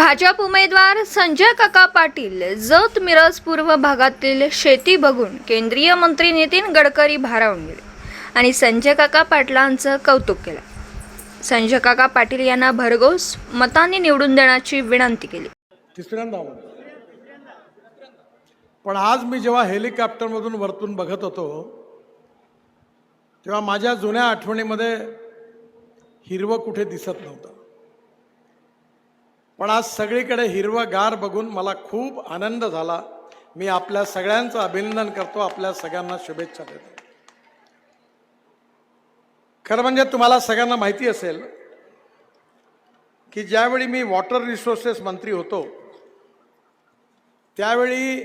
भाजप उमेदवार संजय काका पाटील जत मिरज पूर्व भागातील शेती बघून केंद्रीय मंत्री नितीन गडकरी भारावून गेले आणि संजय काका पाटलांचं कौतुक केलं. संजय काका पाटील यांना भरघोस मताने निवडून देण्याची विनंती केली. तिसऱ्यांदा पण आज मी जेव्हा हेलिकॉप्टरमधून वरतून बघत होतो तेव्हा माझ्या जुन्या आठवणीमध्ये हिरवं कुठे दिसत नव्हतं. पण आज सगळीकडे हिरवं गार बघून मला खूप आनंद झाला. मी आपल्या सगळ्यांचं अभिनंदन करतो आपल्या सगळ्यांना शुभेच्छा देतो. खरं म्हणजे तुम्हाला सगळ्यांना माहिती असेल की ज्यावेळी मी वॉटर रिसोर्सेस मंत्री होतो त्यावेळी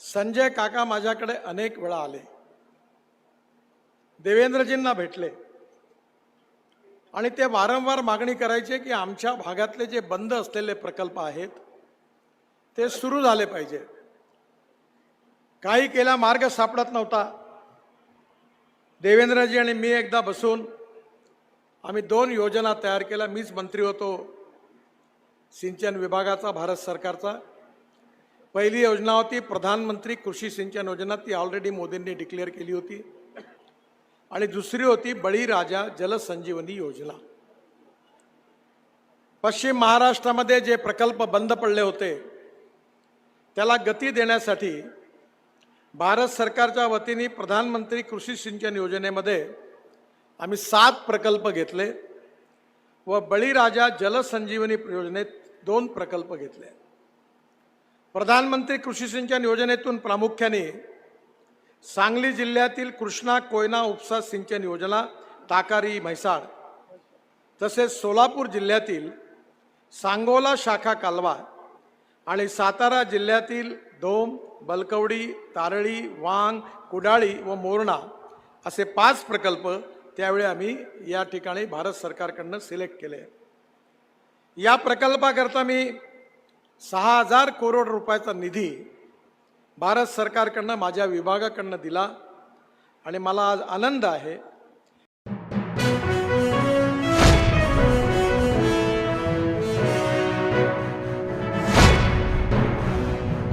संजय काका माझ्याकडे अनेक वेळा आले. देवेंद्रजींना भेटले. आणि ते वारंवार मागणी करायचे की आमच्या भागातले जे बंद असलेले प्रकल्प आहेत ते सुरू झाले पाहिजे. काही केला मार्ग सापडत नव्हता. देवेंद्रजी आणि मी एकदा बसून आम्ही दोन योजना तयार केल्या. मीच मंत्री होतो सिंचन विभागाचा भारत सरकारचा. पहिली योजना होती प्रधानमंत्री कृषी सिंचन योजना ती ऑलरेडी मोदींनी डिक्लेअर केली होती. आणि दुसरी होती बळीराजा जलसंजीवनी योजना. पश्चिम महाराष्ट्रामध्ये जे प्रकल्प बंद पडले होते त्याला गती देण्यासाठी भारत सरकारच्या वतीने प्रधानमंत्री कृषी सिंचन योजनेमध्ये आम्ही सात प्रकल्प घेतले व बळीराजा जलसंजीवनी योजनेत दोन प्रकल्प घेतले. प्रधानमंत्री कृषी सिंचन योजनेतून प्रामुख्याने सांगली जिल्ह्यातील कृष्णा कोयना उपसा सिंचन योजना ताकारी म्हैसाळ तसेच सोलापूर जिल्ह्यातील सांगोला शाखा कालवा आणि सातारा जिल्ह्यातील धोम बलकवडी तारळी वांग कुडाळी व मोरणा असे पाच प्रकल्प त्यावेळी आम्ही या ठिकाणी भारत सरकारकडनं सिलेक्ट केले. या प्रकल्पाकरता मी सहा हजार करोड रुपयाचा निधी भारत सरकारकडनं माझ्या विभागाकडनं दिला. आणि मला आज आनंद आहे